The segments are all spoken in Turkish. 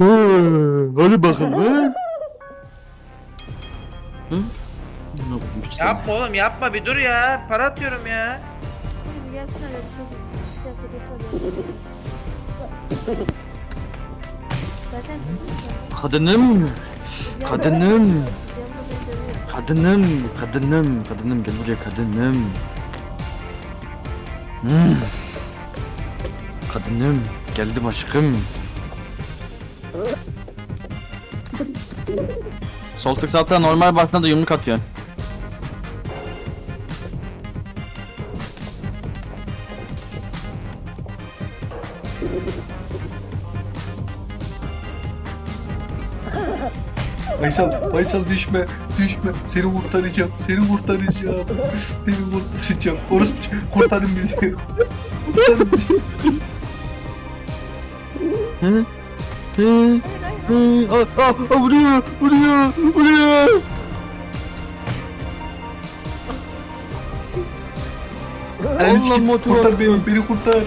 Hadi bakalım ha. Hı? Ne yapmış sen? Yapma oğlum yapma bir dur ya. Para atıyorum ya. Bir şey. Bir dakika. Zaten Kadınım, kadınım, Yanımda beni dövüyor. kadınım, kadınım, kadınım gel buraya kadınım. Hmm. Kadınım, geldim aşkım. Sol tık sağ tık normal basına da yumruk atıyorsun. Faysal, Faysal düşme, düşme. Seni kurtaracağım, seni kurtaracağım. Seni kurtaracağım. Orospu ç- kurtarın bizi. kurtarın bizi. Hı? Hı? Aa, aa, vuruyor, vuruyor, vuruyor. Ananı Allah sikeyim, motor kurtar beni, beni kurtar.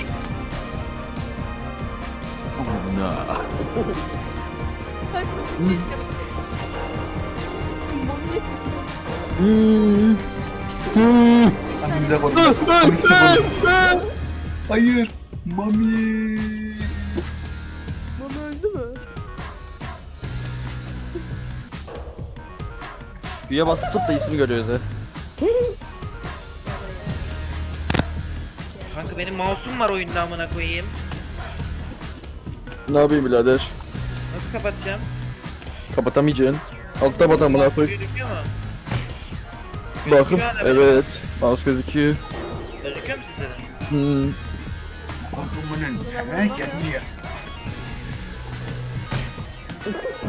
Annemize koydum. Annemize koydum. Hayır. Mami. Güye basıp tut da ismi görüyoruz ha. Kanka benim mouse'um var oyunda amına koyayım. Ne yapayım birader? Nasıl kapatacağım? Kapatamayacaksın. Altta bak amına koy. Gözüküyor mu? Bakın. hala Evet. Mouse gözüküyor. Gözüküyor mu sizlere? Hmm. Korkumunun. He geldi ya.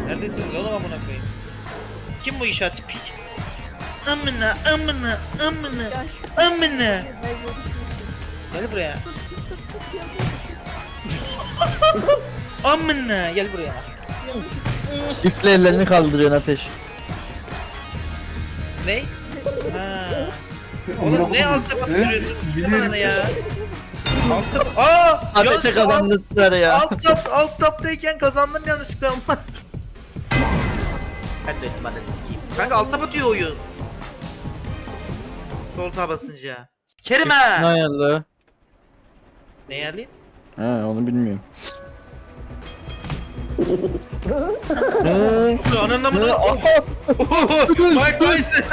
Neredesiniz oğlum amına koyayım? Kim bu inşaatçı piç? Amına amına amına amına. Gel buraya. amına gel buraya. X'le ellerini kaldırıyorsun ateş. Ne? Ha. Oğlum ne altta bakıyorsun? Bilirim. ya. Altta Aa! Ateşe yanlışlıkla alt- kazandılar ya. Alt tap alt taptayken kazandım yanlışlıkla ben de sikeyim. Kanka alt tap atıyor oyun. Sol tağa basınca. Sikerim Ne ha. ayarlı? Ne yerliyim? He onu bilmiyorum. He? Ananı mı? Mike Tyson.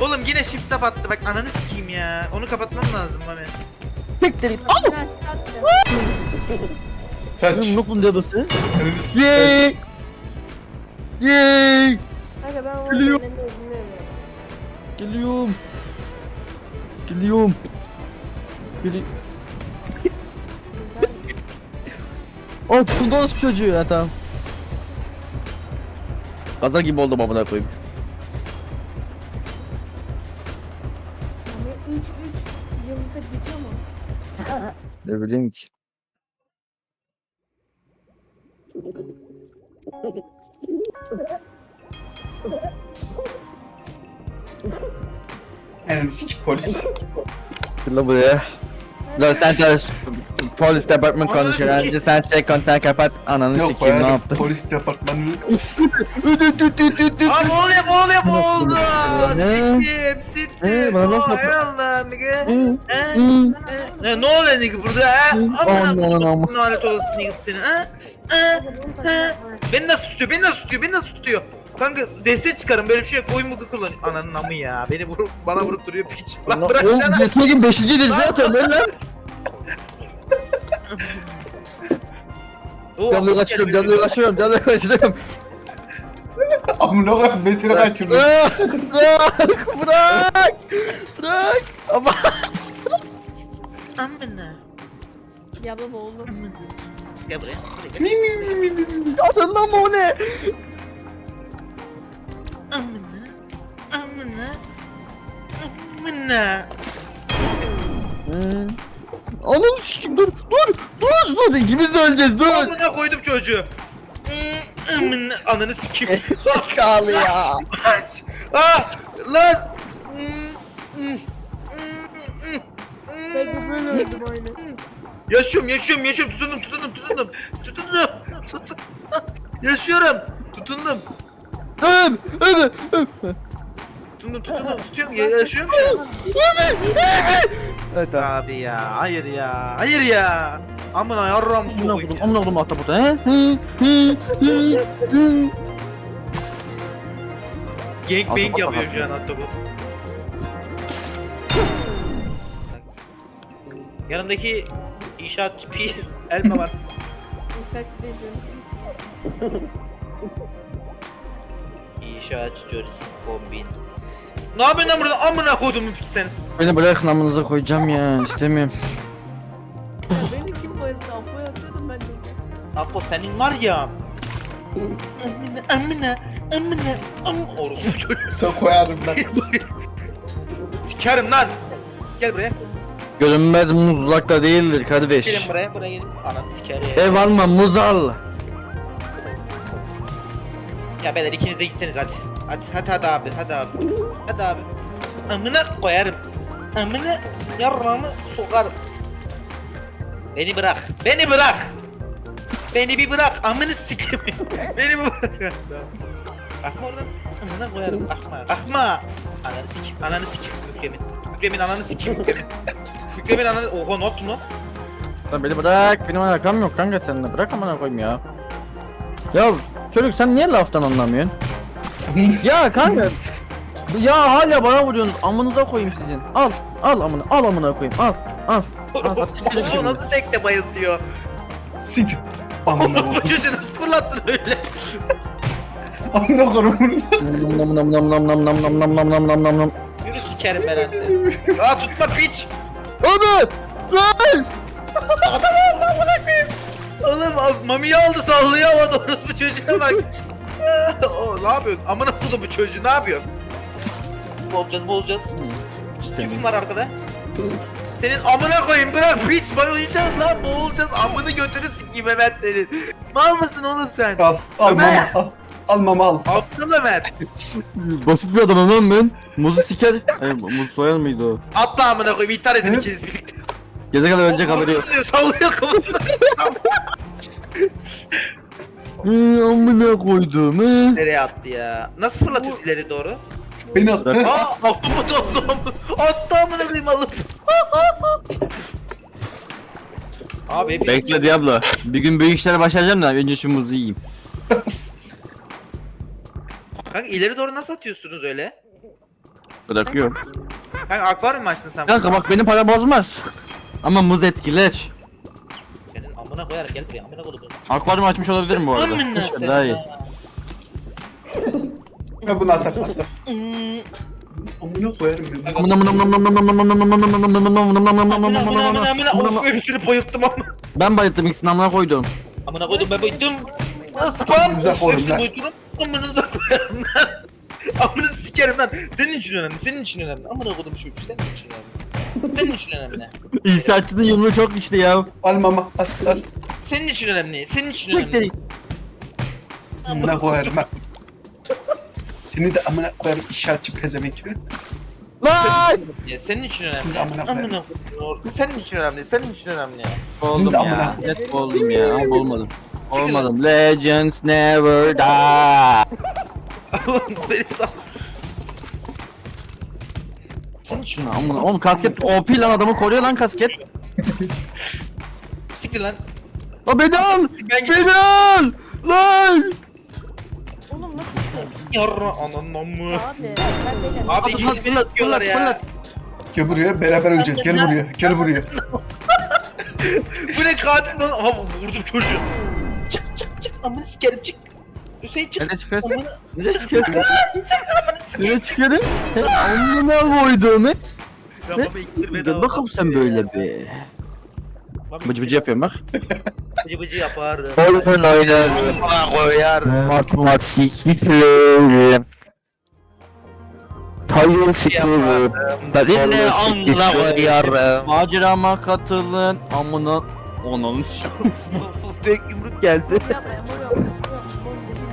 Oğlum yine shift tap attı bak ananı sikeyim ya. Onu kapatmam lazım bana. Siktir git. Au! Biraz çat biraz. Kaç. Yumruk mu diyordu Kanka ben onu Geliyor. bilmiyorum. Geliyorum. Geliyorum. Geli... Aa tutundu orası çocuğu ya tamam. Gaza gibi oldum amına koyayım. Hani 3 3 yıllık bitiyor mu? Ne bileyim ki. Ananı sikeyim polis. Gel buraya. Los Santos polis departman Ananı konuşuyor. sikeyim. Önce sen çek kontağı kapat. Ananı Yok sikeyim ne hayatım. yaptın? Polis departmanının Aa boğuluyor boğuluyor boğuldu. Ne? Siktim siktim. Ne? Bana laf Hay yapma. Allah nigga. Hı, He? hı. Ne, oluyor nigga burada ha? Aman, aman. koyduğum lanet olası nigga seni ha? Ha? Ha? Beni nasıl tutuyor? Beni nasıl tutuyor? Beni nasıl tutuyor? Kanka destek çıkarın böyle bir şey yok. Oyun bugu kullan. Ananın amı ya. Beni vurup bana vurup duruyor piç. Lan Lan bırak Oğlum lan. Destek'in 5. dirisi atıyorum lan lan. Oo, Canlı kaçırıyorum, canlı kaçırıyorum, canlı kaçırıyorum. amına koyayım ben seni kaçırdım. Bırak! Bırak! Bırak! Bırak! Ama Amına. Ya baba oğlum. Gel buraya. Buraya gel. adın ama o ne? Amına. Amına. Amına. Hmm. Anam sikim dur dur dur dur ikimiz de öleceğiz dur. Amına koydum çocuğu. Hmm, Amına. Ananı sikeyim. Sakalı ya. Aç. Ah. Lan. Hmm, hmm, hmm, hmm, Ben de hmm. böyle öldüm aynı. Yaşıyorum yaşıyorum yaşıyorum tutundum tutundum tutundum tutundum tutundum Yaşıyorum. Tutundum. Öm, öm, öm. Tutundum tutundum. Tutuyorum. Ya- Yaşıyorum şu an. Evet abi. Abi ya. Hayır ya. Hayır ya. Amına yarram Amına soğuyum kodum, amına kodum ahtapota he? Hı, hı, hı, hı. Gangbang Ahtapot yapıyor şu an Ahtapot. Yanındaki inşaatçı pi elma var. İnşaat değil. İnşaatçı Jolisiz kombin. Ne yapıyorsun lan burada? Amına piç sen. Beni bırakın amınıza koyacağım ya istemiyorum. Beni kim bayıldı? Apo'ya atıyordum ben de. Apo senin var ya. Amına amına amına am orospu çocuğu. Sen koyarım lan. Sikerim lan. Gel buraya. Görünmez muz uzakta değildir kardeş. Gelin buraya. Buraya gelin. Ananı sikerim. Ev alma muz al. Ya beyler ikiniz de gitseniz hadi. Hadi hadi hadi abi hadi abi. Hadi abi. Amına koyarım. Amına yarramı sokarım. Beni bırak. Beni bırak. Beni bir bırak. Amını sikim. Beni bir bırak. Kalkma oradan. Amına koyarım. Kalkma. Kalkma. Ananı sikim. Ananı sikim. Mükremin. Mükremin ananı sikim. Mükremin. Ananı... Oha ne yaptın? Lan beni bırak. Benim alakam yok kanka seninle. Bırak amına koyayım ya. Ya çocuk sen niye laftan anlamıyorsun? Ya kanka. Ya hala bana vuruyorsun. Amınıza koyayım sizin. Al. Al amına. Al amına koyayım. Al. Al. Al. al. O nasıl tekte bayıltıyor? Sit. Amına koyayım. çocuğu nasıl fırlattın öyle? Amına koyayım. Nam nam nam nam nam nam nam nam nam nam nam nam nam. Yürü sikerim ben seni. Aa tutma piç. Abi! Lan! Oğlum abi, mamiyi aldı sallıyor havada orospu çocuğuna bak. o ne yapıyorsun? Amına kodu bu çocuğu ne yapıyorsun? Bozacağız bozacağız. Kim var arkada? Senin amına koyayım bırak piç boğulacağız lan boğulacağız amını götünü sikeyim Ömer senin. Mal mısın oğlum sen? Al. Al Ömer. mama al. Al mama al. Aptal Ömer. Basit bir adamım lan ben. Muzu siker. Ay, muz soyar mıydı o? Atla amına koyayım ithal edin ikiniz birlikte. Gece kadar ölecek haberi yok. Diyor, Sallıyor kafasını. Hı, amına koydum hı. Nereye attı ya? Nasıl fırlatıyor ileri doğru? Beni al. Bırak. Aa ahtapot attı Attı amına koyayım alıp. Abi hepiniz Bekle Diablo. Bir gün büyük işlere başlayacağım da önce şu muzu yiyeyim. Kanka ileri doğru nasıl atıyorsunuz öyle? Bırakıyorum. Kanka akvaryum mu açtın sen? Kanka bak benim para bozmaz. Ama muz etkiler. Senin amına koyarım gel buraya amına koydum. Akvaryum açmış olabilirim bu arada. Amına Şöyle Daha iyi. Ha bunu atak atak. Amına koyarım ben. Amına amına amına amına amına amına amına amına amına amına amına amına Amına amına amına amına amına amına of hepsini bayılttım amına. Ben bayılttım ikisini amına koydum. Amına koydum ben bayılttım. Spam Amınıza of koyun hepsini lan. bayılttım. Amınıza koyarım lan. Amını sikerim lan. Senin için önemli. Senin için önemli. Amına koydum çocuk senin için önemli. Senin için önemli. İnşaatçının yumruğu çok güçlü ya. Al mama al al. Senin için önemli. Senin için önemli. Amına koyarım ha. Seni de amına koyarım işaretçi pezevenk. Lan! Ya senin için önemli. Şimdi amına koyarım. Amına koyayım. Senin için önemli. Senin için önemli. Oldum ya. amına. Net oldum ya ama olmadım. Olmadım. Legends never die. Oğlum beni sal. İçin önemli. Amına oğlum kasket OP lan adamı koruyor lan kasket. Siktir lan. La beni al! Ben gidiyorum. Beni al! Lan! Oğlum nasıl? Yarra ananın amı. Abi ben de Abi Fırlat, hiç fırlat, beni tutuyorlar fırlat, ya. fırlat. Gel buraya beraber öleceğiz. Gel buraya. Gel buraya. Bu ne katil lan? Aha vurdum çocuğu. Çık çık çık amını sikerim çık. Hüseyin çık. Nereye çıkıyorsun? Amını Nereye çıkıyorsun? amını sikerim. Nereye çıkıyorum? Koydum he. Ya Ne? baba iktir beni bakalım sen böyle be. Bıcı bıcı yapıyorum bak. Bıcı bıcı yapardım. Oyun oynarım. Koyarım. Matematik sikiyorum. Tayyip sikiyorum. Seninle amına koyarım. Macerama katılın. Amına onun Tek yumruk geldi.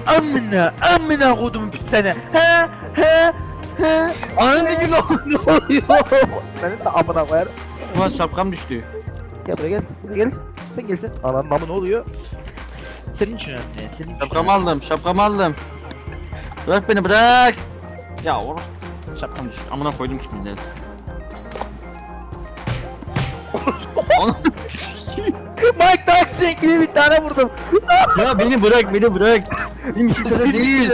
Amına amına kodum pis sene. He he he. Ananı gibi Ne oluyor? Senin de amına koyarım. Ulan şapkam düştü. Gel buraya gel. Buraya gel. Sen gelsin. Ananın amı ne oluyor? Senin için önemli. Senin için Şapkamı aldım şapkamı aldım. Bırak beni bırak. Ya oğlum şapkam düş. Amına koydum de. Oğlum, Mike Tyson gibi bir tane vurdum. ya beni bırak beni bırak. Benim işim sana değil.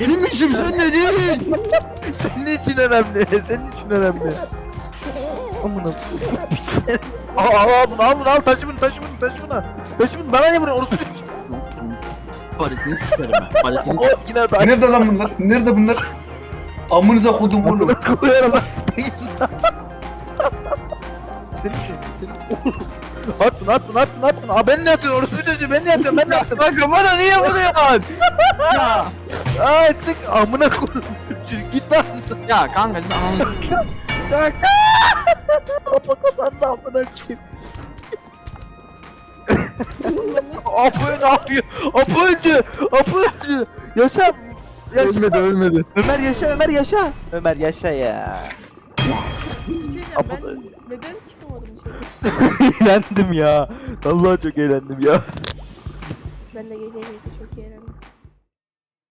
Benim işim sende değil. Senin için önemli. Senin için önemli. Amına. Al al al bunu al bunu al taşı bunu taşı bunu taşı bunu. Taşı bunu bana ne vuruyor orası? Paletini sikerim ben. Paletini yine taş. Nerede lan bunlar? Nerede bunlar? Amınıza kodum oğlum. Koyarım lan. Senin için senin At bunu at bunu at bunu at bunu. Aa ben ne atıyorum orası çocuğu ben ne atıyorum ben ne atıyorum. Kanka bana niye vuruyorsun? ya. Aa çık amına koyayım. Çık git lan. Ya kanka sen ananı Kanka. Kafa kazandı amına koyayım. Apo ne yapıyor? Apo öldü. Apo öldü. Yaşa. Yaşa. Ölmedi ölmedi. Ömer yaşa Ömer yaşa. Ömer yaşa ya. Bir şey diyeceğim, Apo- ben neden? eğlendim ya. Vallahi çok eğlendim ya. Ben de gece gece çok eğlendim.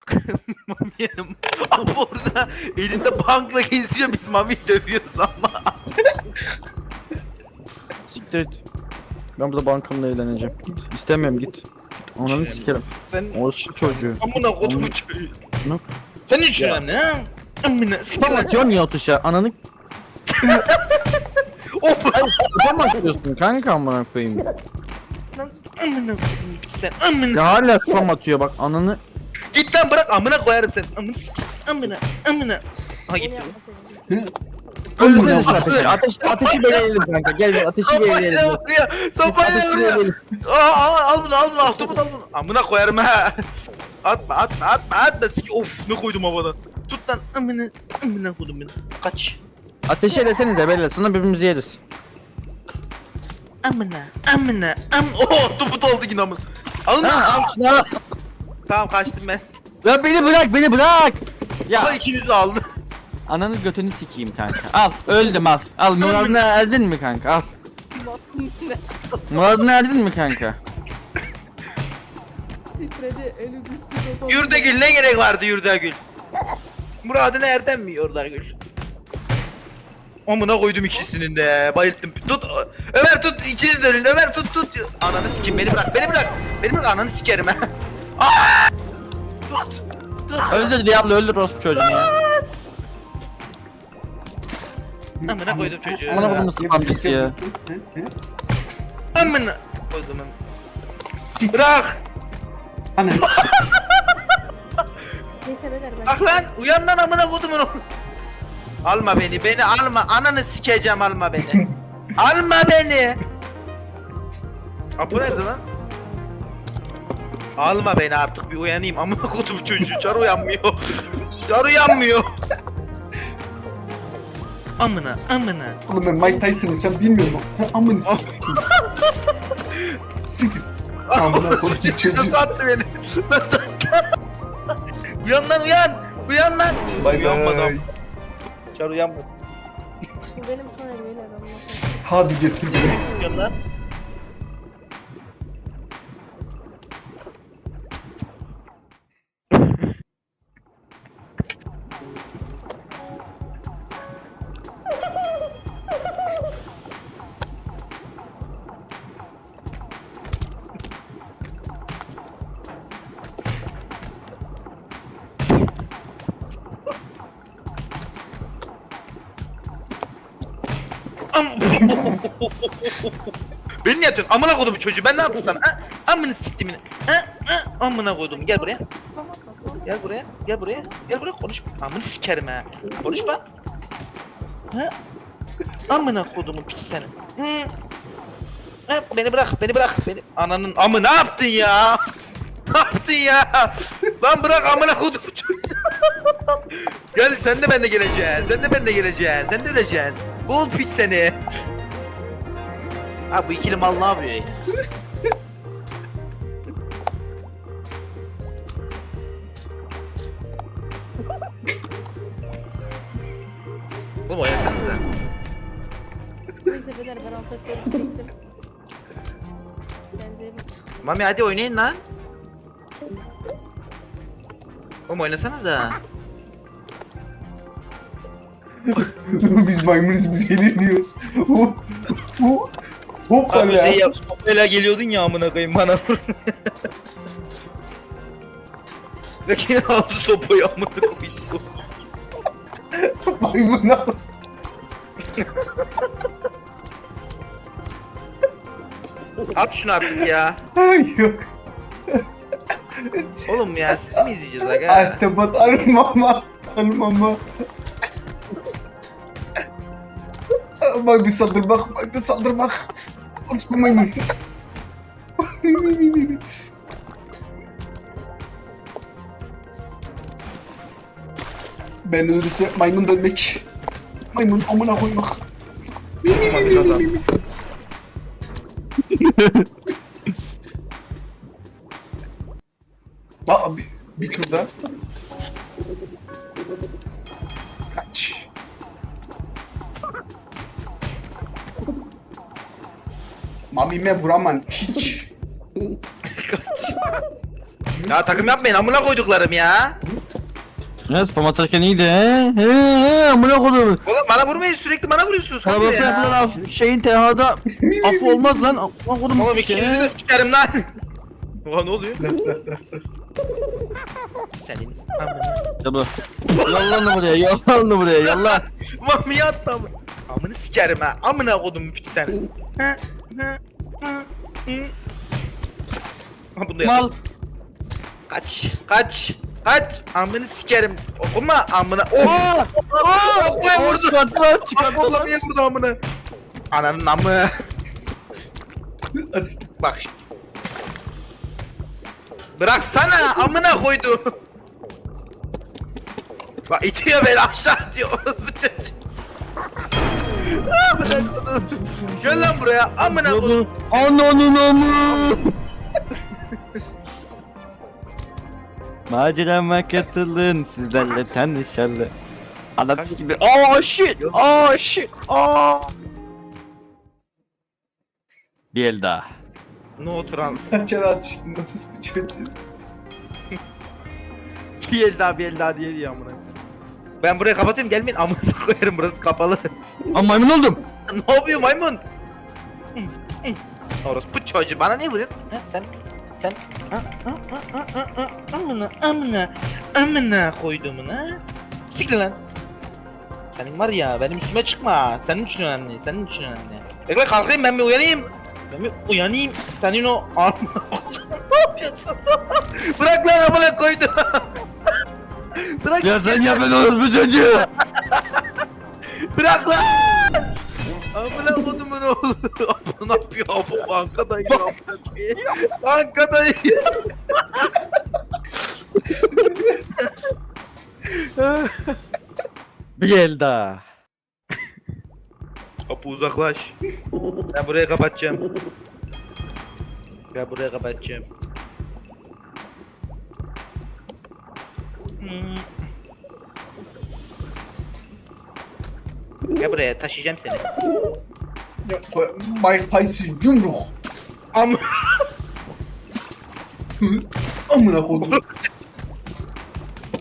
Mami'yim. Abi orada elinde bankla geziyor biz Mami'yi dövüyoruz ama. Siktir et. Ben burada bankamla eğleneceğim. Git. İstemiyorum git. Ananı sikerim. Sen Orası çocuğu. amına kodumu. Ne? Senin için önemli ha? Amına Tam siktir. atıyorsun ya o tuşa. Ananı Hop. Tam atıyorsun kanka amına koyayım. Lan amına kodum sen amına. Ya hala spam atıyor bak ananı. Git lan bırak amına koyarım seni. Amına. Amına amına. Ha gitti. Öldürsene şu ateşi. Ateş, ateşi belirleyelim kanka. Gel gel ateşi Sopayla belirleyelim. vuruyor. Sopayla Ateşi vuruyor. belirleyelim. Aa, al, al bunu al bunu ahtapot al bunu. Amına koyarım ha. Atma atma atma atma sik. Of ne koydum havadan. Tut lan amına amına koydum beni. Kaç. Ateşi elesenize belirle. Sonra birbirimizi yeriz. Amına amına am. Oh toput oldu yine amına. Alın Ha, lan. al şunu al. Tamam kaçtım ben. Ya beni bırak beni bırak. Ya Ya ikiniz de aldı. ananı götünü sikeyim kanka. Al öldüm al. Al muradına erdin mi kanka al. Muradına erdin mi kanka? Titredi, düştü. dokundu. Yurdagül ne gerek vardı Yurdagül? Murad'ın Erdem mi Yurdagül? Amına koydum ikisinin de bayılttım. Tut Ömer tut ikiniz de ölün Ömer tut tut. Ananı sikeyim beni bırak beni bırak. Beni bırak ananı sikerim ha. Aa! Tut. Öldür Diablo öldür orospu çocuğunu ya. Amına koydum çocuğu. Amına koydum spamcısı ya. Amına koydum. Sik. Bırak. Neyse beyler ben. Bak lan uyan lan amına koydum onu. Alma beni beni alma ananı sikeceğim alma beni. Alma beni. Apo nerede lan? Alma beni artık bir uyanayım amına koydum çocuğu çar uyanmıyor. çar uyanmıyor. Amına amına. Oğlum ben Mike Tyson'ım sen bilmiyor musun? Ha, Amını sik. Sik. Amına kodum çocuğu. Nasıl attı beni? Nasıl attı? uyan lan uyan. Uyan lan. Bay Uyanmadı bay. Çar uyanmadı. Bu benim son el beyler. Hadi götür beni. Lan. Beni niye atıyorsun? Amına koydum çocuğu. Ben ne yaptım sana? Ha? Amını siktimini. Ha? Ha? Amına koydum. Gel buraya. Gel buraya. Gel buraya. Gel buraya konuşma. Amını sikerim ha. Konuşma. Ha? Amına kodumu piç seni. Ha, beni bırak, beni bırak. Beni ananın amı ne yaptın ya? Ne yaptın ya? Lan bırak amına kodumu çocuğu. Gel sen de ben de geleceksin. Sen de ben de geleceksin. Sen de öleceksin. Bul piç seni. Ha bu ikili mal ne yapıyor ya? Oğlum oynasanıza. Neyse beyler ben alt F4'ü çektim. Bakın. Mami hadi oynayın lan. Oğlum oynasanıza. biz maymunuz biz eğleniyoruz. Hu- hu- Hoppa Abi ya. şey yap, sopayla geliyordun ya amına koyayım bana yine aldı sopayı amına koydu. Maymun al. At şunu artık ya. Ay yok. Oğlum ya siz mi izleyeceğiz aga? Ahtapot almama. Almama. Bak bir saldırmak, bak bir saldırmak. Orospu maymun. ben ölürse maymun dönmek. Maymun amına koymak. Aa bir, bir tur daha. Mamime vuramam hiç. Ya takım yapmayın amına koyduklarım ya. Ya spam atarken iyiydi he. He he amına kodum. Oğlum bana vurmayın sürekli bana vuruyorsunuz. kanka Kalabalık yapılan ya. af, şeyin TH'da affı olmaz lan. Amına kodum. Oğlum ikinizi de sikerim lan. Oha ne oluyor? Bırak bırak bırak. bırak. Senin amına. Ya bırak. Yallah onu buraya, yallah onu buraya, yallah. Mami attı amına. Amını sikerim ha. Amına kodum piç hı, hı. Ha bunu da yap. Mal. Kaç. Kaç. Kaç. Amını sikerim. Okuma amına. Oh. Aa! Okoya vurdu. Çıkarttı lan, Bak çıkarttı lan. niye vurdu amına? Ananın amı. Bak. Bıraksana amına koydu. Bak itiyor beni aşağı atıyor. Orası bu Gel lan buraya amına koydum. Ananın amı. Macerama katılın sizlerle tanışalım. Anlatısı gibi. Aa shit. Aa shit. Aa. Bir el daha. No trans. Kaçar atıştın orospu çocuğu. Bir el daha bir el daha diye diye amına. Ben burayı kapatıyorum gelmeyin amınıza koyarım burası kapalı. Aa maymun oldum. ne yapıyor maymun? Orası bu çocuğu bana ne vuruyorsun? Ha, sen sen amına amına amına koyduğumun ha? Siktir lan. Senin var ya benim üstüme çıkma. Senin için önemli. Senin için önemli. Bekle kalkayım ben bir uyanayım. Ben bir uyanayım. Senin o amına koyduğun ne yapıyorsun? Bırak lan amına koydu. Bırak. Ya sen ya ben orospu çocuğu. Bırak lan! Amına kodumun oğlu. Apo ne yapıyor? Apo bankadayım. Bankadayım. Bir el daha. Apo uzaklaş. Ben buraya kapatacağım. Ben buraya kapatacağım. Hmm. Gel buraya taşıyacağım seni. Mike Tyson yumruk. Am Amına koydum.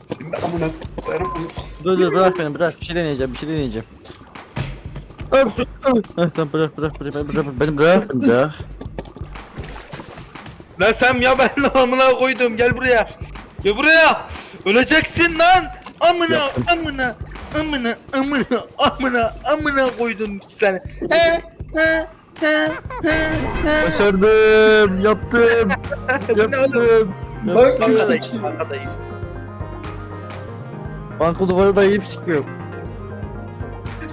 Senin de amına koyarım. Dur dur bırak beni bırak. Bir şey deneyeceğim bir şey deneyeceğim. Öp, öp. Tamam bırak bırak bırak bırak bırak beni bırak bırak. Lan sen ya ben lan amına koydum gel buraya. Gel buraya. Öleceksin lan. Amına Yaptım. amına amına amına amına amına koydum seni. He he he he he. Başardım yaptım yaptım. Bak. Bankadayım bankadayım. Banko duvara dayayıp sıkıyorum.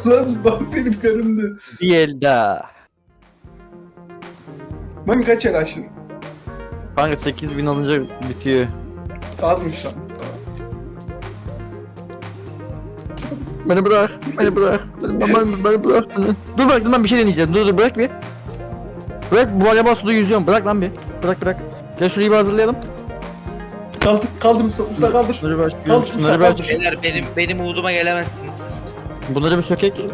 Lan bak benim karımdı. Bir el daha. Mami kaç yer açtın? Kanka 8000 alınca bitiyor. Azmış lan. Beni bırak, beni bırak. Beni, beni, beni bırak beni. Dur bırak lan bir şey deneyeceğim. Dur dur bırak bir. Bırak bu araba suda yüzüyorum. Bırak lan bir. Bırak bırak. Gel şurayı bir hazırlayalım. Kaldır, kaldır usta, usta kaldır. Şunları bir Kaldır bir usta, aç. kaldır. Beyler benim benim uğuduma gelemezsiniz. Bunları bir sökek.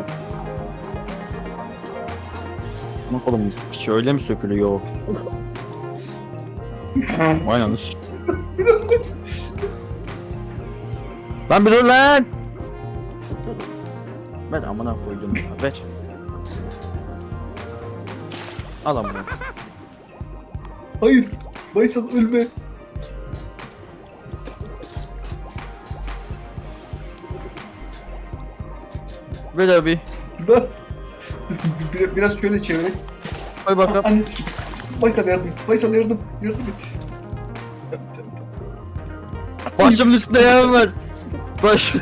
Bak oğlum hiç öyle mi sökülüyor? Aynen. Lan bir dur lan. Ver amına koydum ya ver. Al amına. Hayır. Baysal ölme. Ver abi. Bak. Bir- Biraz şöyle çevirerek. Koy bakalım. Annesi gibi. Baysal yardım. Baysal yardım. Yardım et. Başımın üstünde yarım var. Baş...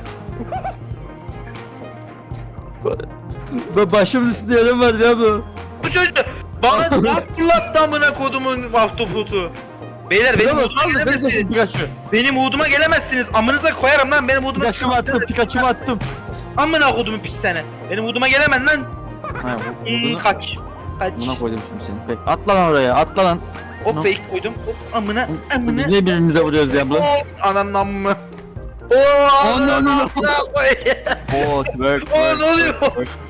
Ba- Başımın üstünde yarım var ya bu. Bu çocuk bana ne fırlattı amına kodumun vahtoputu. Beyler benim da gelemezsiniz. Pikachu. Benim uduma gelemezsiniz. Amınıza koyarım lan benim uduma Pikachu'mu attım, Pikachu'mu attım. Amına kodumun pis sene. Benim uduma gelemen lan. Ha, Hmm, bunu- kaç. Kaç. Buna koydum şimdi seni. Peki. Atla lan oraya, atla lan. Hop bunu- fake koydum. Hop amına amına. Niye birbirimize vuruyoruz ya bu? Hop ananın. Oo amına koy. Oo, twerk, Oo twerk, ne oluyor?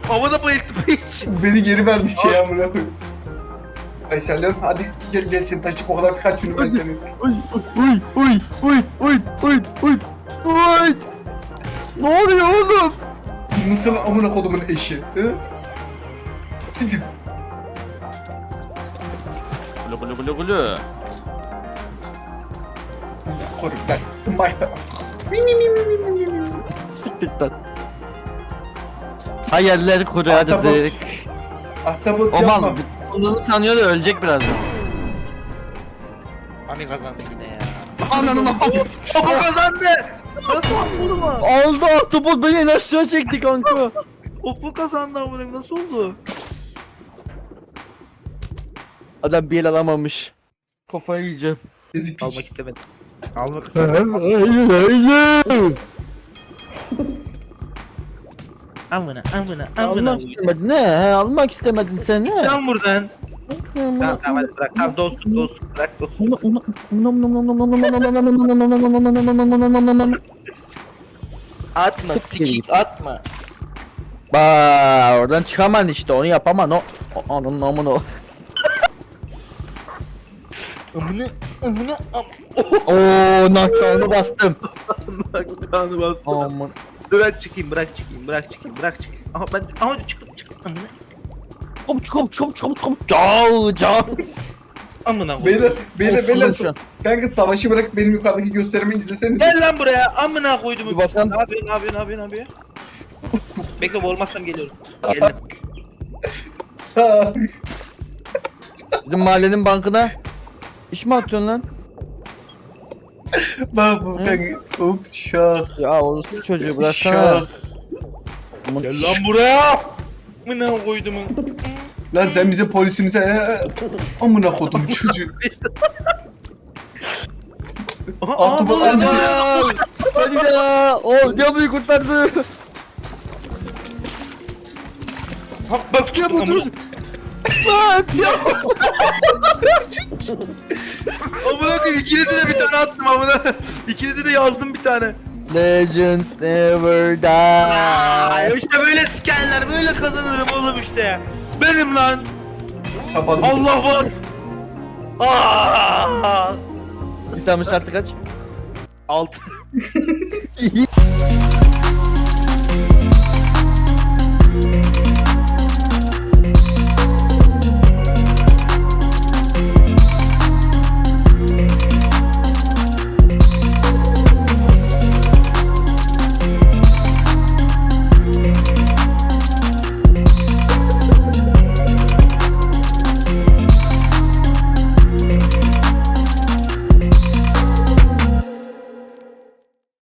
Havada bayılttı piç. Beni geri verdi şey amına koyayım. Baysal'ım hadi gel gel seni taşıp o kadar kaç şunu ben seni. Uy, uy, uy, uy, uy, uy, uy, uy. Ne oluyor oğlum? Nasıl amına kodumun eşi? Hı? Siktir. Bulu bulu bulu bulu. Korkut lan. Mayta. Siktir. Hayaller kurardık. Ahtapot yapma. Aman, bunu sanıyor da ölecek birazdan. Ami kazandı yine ya. Ananı Opa kazandı. Nasıl oldu mu? Aldı ahtapot beni en aşağı çekti kanka. Opu kazandı amına nasıl oldu? Adam bir el alamamış. Kafayı yiyeceğim. Ezik Almak piç. İstemedim. Almak istemedim. Hayır hayır. Amına amına amına. Almak istemedin ne? He, almak istemedin sen ne? Lan buradan. Tamam tamam hadi bırak. Tamam dostum dostum bırak dostum. Atma sikik atma. Ba oradan çıkaman işte onu yapaman o. O- Ananın amını o. Amına amına Oo knockdown'u bastım. Tanrı bastı. Aman. Bırak çıkayım bırak çıkayım bırak çıkayım bırak çıkayım. Ama ben ama çıktım çıktım amına. Hop çık hop çık hop çık hop çık hop. Cav cav. Amına koyayım. Beyler, beyler, beyler. oğlum şu an. Kanka savaşı bırak benim yukarıdaki gösterimi izleseniz. Gel lan buraya amına koydum. Bir bakalım. Ne yapıyorsun ne yapıyorsun ne yapıyorsun ne yapıyorsun? Bekle olmazsam geliyorum. Geldim. Bizim mahallenin bankına iş mi atıyorsun lan? Bak bu kanka. Ups şah. Ya orası çocuğu bıraksana. Şah. Aman- Gel lan buraya. Amına koydum. Lan sen bize polisimize ee, amına kodum çocuğu. Aha, Ahtapot aha, annesi. aha. Hadi ya. O Diablo'yu kurtardı. Bak bak çıktım amına. Lan ya. Amına koyayım ikinize de bir tane attım amına. İkinize de yazdım bir tane. Legends never Ay die. işte böyle sikenler böyle kazanırım oğlum işte. Benim lan. Kapadım. Allah var. Aa! İslam'ın şartı kaç? Altı.